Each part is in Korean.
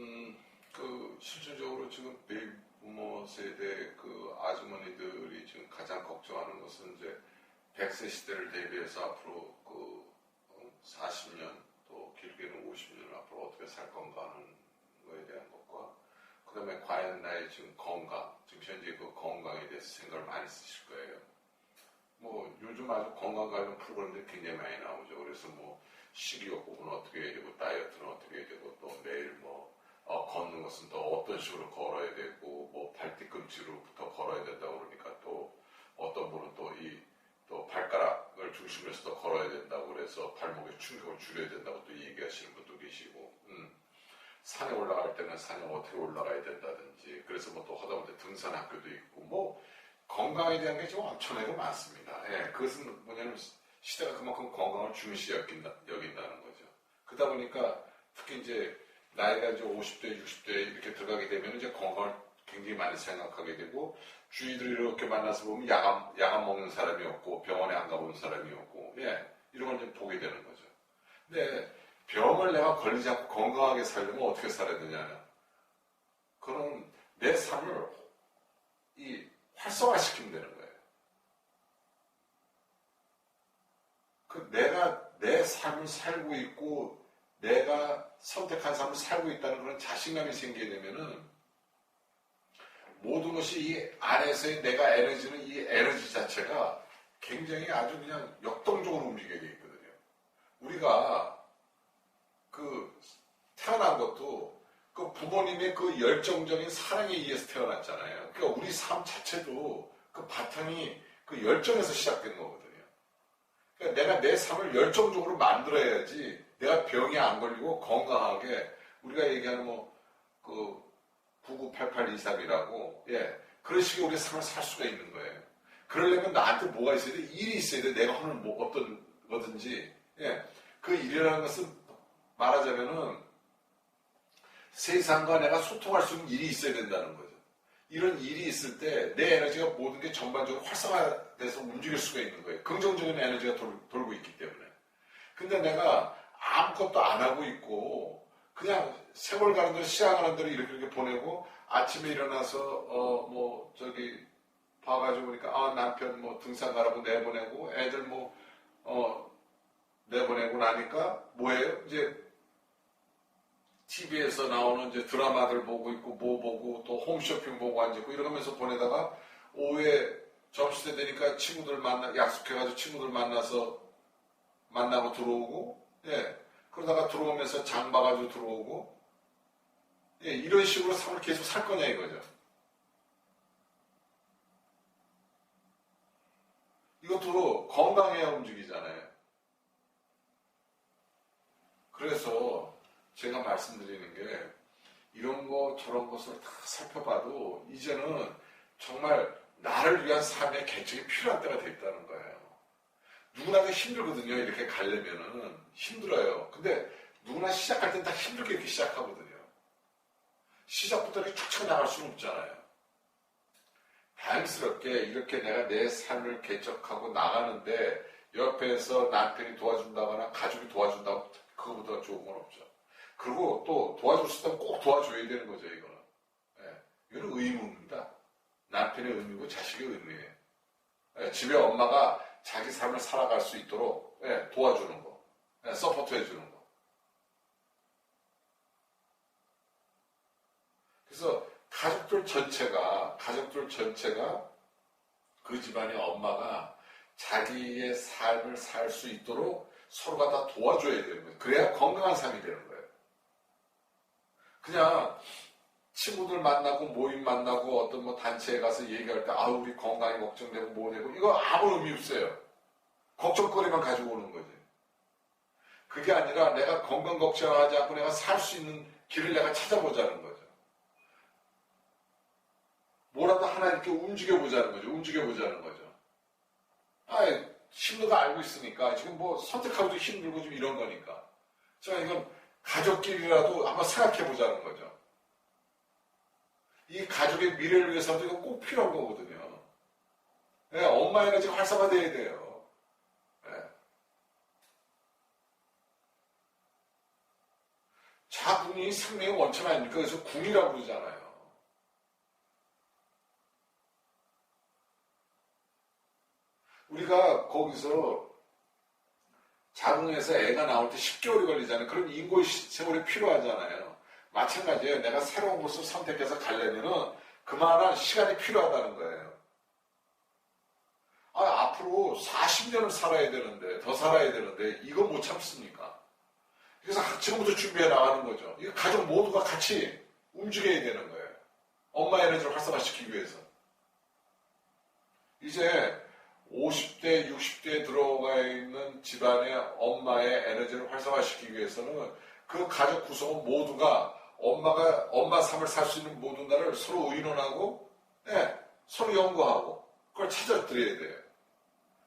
음, 그 실질적으로 지금 베이비 부모 세대 그 아주머니들이 지금 가장 걱정하는 것은 이제 100세 시대를 대비해서 앞으로 그 40년 또 길게는 50년 앞으로 어떻게 살 건가 하는 거에 대한 것과 그 다음에 과연 나의 지금 건강, 지금 현재 그 건강에 대해서 생각을 많이 쓰실 거예요. 뭐 요즘 아주 건강 관련 프로그램들이 굉장히 많이 나오죠. 그래서 뭐 식이요법은 어떻게 해야 되고 다이어트는 어떻게 해야 되고 또 매일 뭐 어, 걷는 것은 또 어떤 식으로 걸어야 되고 뭐 발뒤꿈치로부터 걸어야 된다고 그러니까 또 어떤 분은 또 이또 발가락을 중심으로 해서 또 걸어야 된다고 그래서 발목에 충격을 줄여야 된다고 또 얘기하시는 분도 계시고 음. 산에 올라갈 때는 산에 어떻게 올라가야 된다든지 그래서 뭐 또 하다못해 등산 학교도 있고 뭐 건강에 대한 게 좀 엄청나게 많습니다. 예, 그것은 뭐냐면 시대가 그만큼 건강을 중시 여긴다, 여긴다는 거죠. 그러다 보니까 특히 이제 나이가 이제 50대, 60대 이렇게 들어가게 되면 이제 건강을 굉장히 많이 생각하게 되고 주위들이 이렇게 만나서 보면 약안, 약안 먹는 사람이 없고 병원에 안 가본 사람이 없고 예, 이런 걸 이제 보게 되는 거죠. 근데 병을 내가 걸리지 않고 건강하게 살려면 어떻게 살아야 되냐. 그런 내 삶을 이 활성화시키면 되는 거예요. 그 내가 내 삶을 살고 있고 내가 선택한 삶을 살고 있다는 그런 자신감이 생기게 되면은 모든 것이 이 안에서의 내가 에너지는 이 에너지 자체가 굉장히 아주 그냥 역동적으로 움직이게 돼 있거든요. 우리가 그 태어난 것도 그 부모님의 그 열정적인 사랑에 의해서 태어났잖아요. 그러니까 우리 삶 자체도 그 바탕이 그 열정에서 시작된 거거든요. 그러니까 내가 내 삶을 열정적으로 만들어야지 내가 병이 안 걸리고 건강하게 우리가 얘기하는 뭐그 998823이라고 예 그런 식의 우리 삶을 살 수가 있는 거예요. 그러려면 나한테 뭐가 있어야 돼? 일이 있어야 돼. 내가 하는 뭐 어떤 거든지 예. 그 일이라는 것은 말하자면은 세상과 내가 소통할 수 있는 일이 있어야 된다는 거죠. 이런 일이 있을 때 내 에너지가 모든 게 전반적으로 활성화돼서 움직일 수가 있는 거예요. 긍정적인 에너지가 돌, 돌고 있기 때문에. 근데 내가 아무것도 안 하고 있고 그냥 세월 가는 대로 시간 가는 대로 이렇게 이렇게 보내고 아침에 일어나서 어 뭐 저기 봐가지고 보니까 아 남편 뭐 등산 가라고 내보내고 애들 뭐 어 내보내고 나니까 뭐예요? 이제 TV에서 나오는 이제 드라마들 보고 있고 뭐 보고 또 홈쇼핑 보고 앉고 이러면서 보내다가 오후에 점심때 되니까 친구들 만나 약속해가지고 친구들 만나서 만나고 들어오고 예 그러다가 들어오면서 장 봐가지고 들어오고 예 이런 식으로 삶을 계속 살 거냐 이거죠. 이것도 건강해야 움직이잖아요. 그래서 제가 말씀드리는 게 이런 거 저런 것을 다 살펴봐도 이제는 정말 나를 위한 삶의 개척이 필요한 때가 됐다는 거예요. 누구나 다 힘들거든요. 이렇게 가려면은 힘들어요. 근데 누구나 시작할 땐 다 힘들게 이렇게 시작하거든요. 시작부터 이렇게 툭 나갈 수는 없잖아요. 다행스럽게 이렇게 내가 내 삶을 개척하고 나가는데 옆에서 남편이 도와준다거나 가족이 도와준다고 그거보다 좋은 건 없죠. 그리고 또 도와줄 수 있다면 꼭 도와줘야 되는 거죠, 이거는. 예, 이거는 의무입니다. 남편의 의무고 자식의 의무예요. 예, 집에 엄마가 자기 삶을 살아갈 수 있도록 예, 도와주는 거, 예, 서포트 해주는 거. 그래서 가족들 전체가 가족들 전체가 그 집안의 엄마가 자기의 삶을 살 수 있도록 서로가 다 도와줘야 되는 거예요. 그래야 건강한 삶이 되는 거예요. 그냥 친구들 만나고 모임 만나고 어떤 뭐 단체에 가서 얘기할 때 아우 우리 건강이 걱정되고 뭐 되고 이거 아무 의미 없어요. 걱정거리만 가지고 오는 거지. 그게 아니라 내가 건강 걱정하지 않고 내가 살 수 있는 길을 내가 찾아보자는 거죠. 뭐라도 하나 이렇게 움직여 보자는 거죠. 움직여 보자는 거죠. 아, 힘들고 알고 있으니까 지금 뭐 선택하기도 힘들고 좀 이런 거니까. 자, 이건 가족끼리라도 한번 생각해 보자는 거죠. 이 가족의 미래를 위해서도 이거 꼭 필요한 거거든요. 네, 엄마 에너지 활성화돼야 돼요. 네. 자궁이 생명의 원천 아닙니까? 그래서 궁이라고 그러잖아요. 우리가 거기서 자궁에서 애가 나올 때 10개월이 걸리잖아요. 그럼 인고의 세월이 필요하잖아요. 마찬가지예요. 내가 새로운 곳을 선택해서 가려면은 그만한 시간이 필요하다는 거예요. 아, 앞으로 40년을 살아야 되는데, 더 살아야 되는데, 이거 못 참습니까? 그래서 지금부터 준비해 나가는 거죠. 이거 가족 모두가 같이 움직여야 되는 거예요. 엄마 에너지를 활성화시키기 위해서. 이제 50대, 60대에 들어가 있는 집안의 엄마의 에너지를 활성화시키기 위해서는 그 가족 구성원 모두가 엄마가 엄마 삶을 살 수 있는 모든 날을 서로 의논하고 네, 서로 연구하고 그걸 찾아드려야 돼요.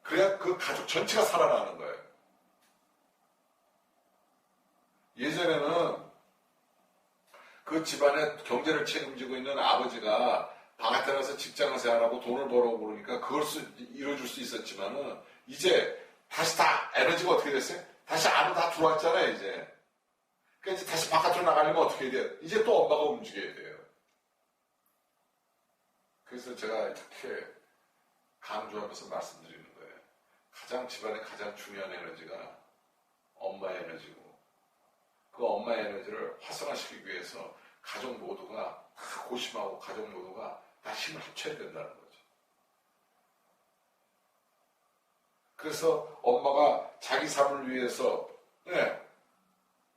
그래야 그 가족 전체가 살아나는 거예요. 예전에는 그 집안의 경제를 책임지고 있는 아버지가 바깥에 나가서 직장을 생활하고 돈을 벌어오고 그러니까 그걸 수, 이뤄줄 수 있었지만은 이제 다시 다 에너지가 어떻게 됐어요? 다시 안으로 다 들어왔잖아요, 이제. 그러니까 이제 다시 바깥으로 나가려면 어떻게 해야 돼요? 이제 또 엄마가 움직여야 돼요. 그래서 제가 이렇게 강조하면서 말씀드리는 거예요. 가장 집안의 가장 중요한 에너지가 엄마의 에너지고 그 엄마의 에너지를 활성화시키기 위해서 가족 모두가 다 고심하고 가족 모두가 다 힘을 합쳐야 된다는 거죠. 그래서 엄마가 자기 삶을 위해서 네,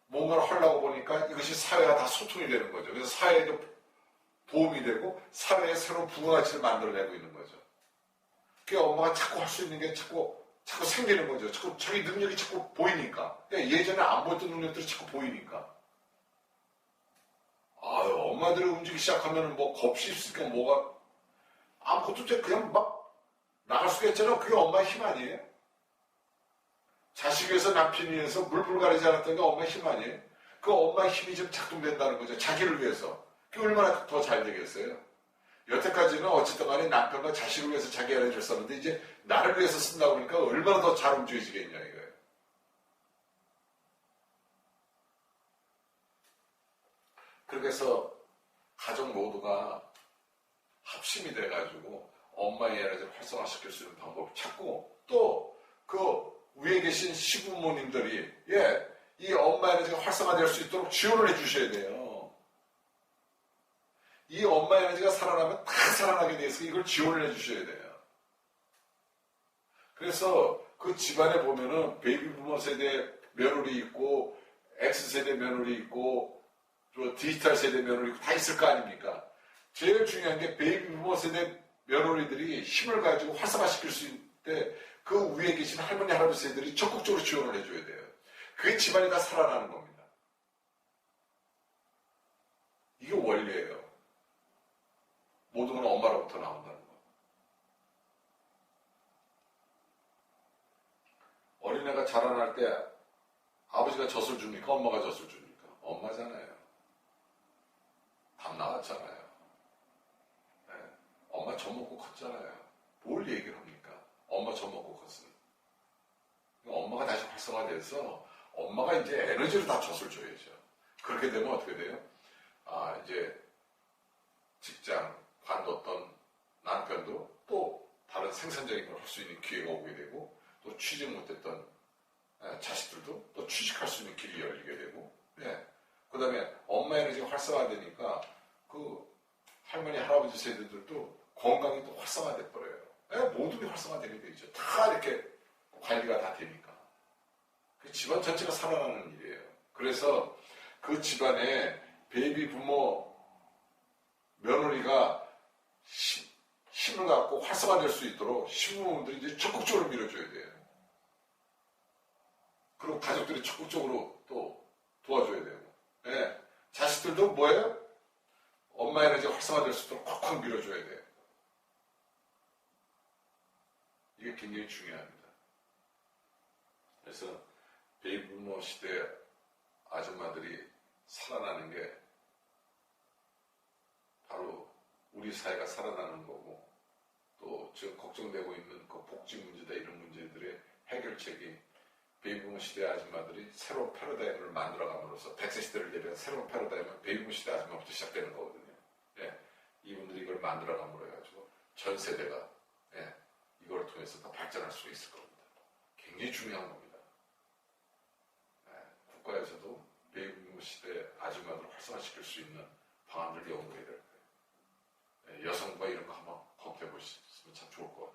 뭔가를 하려고 보니까 이것이 사회와 다 소통이 되는 거죠. 그래서 사회에도 도움이 되고 사회에 새로운 부가가치를 만들어내고 있는 거죠. 그 엄마가 자꾸 할 수 있는 게 자꾸 자꾸 생기는 거죠. 자꾸 자기 능력이 자꾸 보이니까. 그러니까 예전에 안 보였던 능력들이 자꾸 보이니까. 엄마들이 움직이기 시작하면 뭐 겁이 있으니까 뭐가 아무것도 그냥 막 나갈 수가 있잖아. 그게 엄마의 힘 아니에요? 자식 위해서 남편 위해서 물불 가리지 않았던 게 엄마의 힘 아니에요? 그 엄마의 힘이 좀 작동된다는 거죠. 자기를 위해서. 그게 얼마나 더 잘 되겠어요? 여태까지는 어쨌든 간에 남편과 자식을 위해서 자기 에너지를 썼는데 이제 나를 위해서 쓴다고 그러니까 얼마나 더 잘 움직여지겠냐 이거예요. 해서 가족 모두가 합심이 돼가지고 엄마의 에너지를 활성화시킬 수 있는 방법을 찾고 또 그 위에 계신 시부모님들이 예, 이 엄마 에너지가 활성화될 수 있도록 지원을 해주셔야 돼요. 이 엄마 에너지가 살아나면 다 살아나게 돼서 이걸 지원을 해주셔야 돼요. 그래서 그 집안에 보면은 베이비 부모 세대 며느리 있고 X세대 며느리 있고 또 디지털 세대 며느리 다 있을 거 아닙니까? 제일 중요한 게 베이비 부모 세대 며느리들이 힘을 가지고 활성화시킬 수 있을 때그 위에 계신 할머니 할아버지 세들이 적극적으로 지원을 해줘야 돼요. 그게 집안이 다 살아나는 겁니다. 이게 원리예요. 모든 건 엄마로부터 나온다는 거. 어린애가 자라날 때 아버지가 젖을 줍니까? 엄마가 젖을 줍니까? 엄마잖아요. 답 나왔잖아요. 네. 엄마 젖 먹고 컸잖아요. 뭘 얘기를 합니까? 엄마 젖 먹고 컸으니. 엄마가 다시 활성화돼서 엄마가 이제 에너지를 다 젖을 줘야죠. 그렇게 되면 어떻게 돼요? 아, 이제 직장, 관뒀던 남편도 또 다른 생산적인 걸 할 수 있는 기회가 오게 되고 또 취직 못했던 자식들도 또 취직할 수 있는 길이 열리게 되고 예. 그 다음에 엄마 에너지가 활성화되니까 그 할머니 할아버지 세대들도 건강이 또 활성화돼 버려요. 예, 모든 게 활성화되게 되죠. 다 이렇게 관리가 다 되니까. 그 집안 전체가 살아나는 일이에요. 그래서 그 집안에 베이비 부모 며느리가 힘을 갖고 활성화될 수 있도록 시부모들이 이제 적극적으로 밀어줘야 돼요. 그리고 가족들이 적극적으로 또 도와줘야 되고. 예. 자식들도 뭐예요? 엄마 에너지가 활성화될 수 있도록 콱콱 밀어줘야 돼요. 이게 굉장히 중요합니다. 그래서 베이비부모 시대 아줌마들이 살아나는 게 바로 우리 사회가 살아나는 거고 또 지금 걱정되고 있는 그 복지 문제다 이런 문제들의 해결책이 베이비붐 시대 아줌마들이 새로운 패러다임을 만들어감으로써 100세 시대를 대비한 새로운 패러다임은 베이비붐 시대 아줌마부터 시작되는 거거든요. 예. 이분들이 이걸 만들어감으로 해가지고 전 세대가 예. 이걸 통해서 더 발전할 수 있을 겁니다. 굉장히 중요한 겁니다. 예. 국가에서도 베이비붐 시대 아줌마들을 활성화시킬 수 있는 방안들을 연구해야 될 거예요. 예, 여성과 이런 거 한번 검토해 보시면 참 좋을 것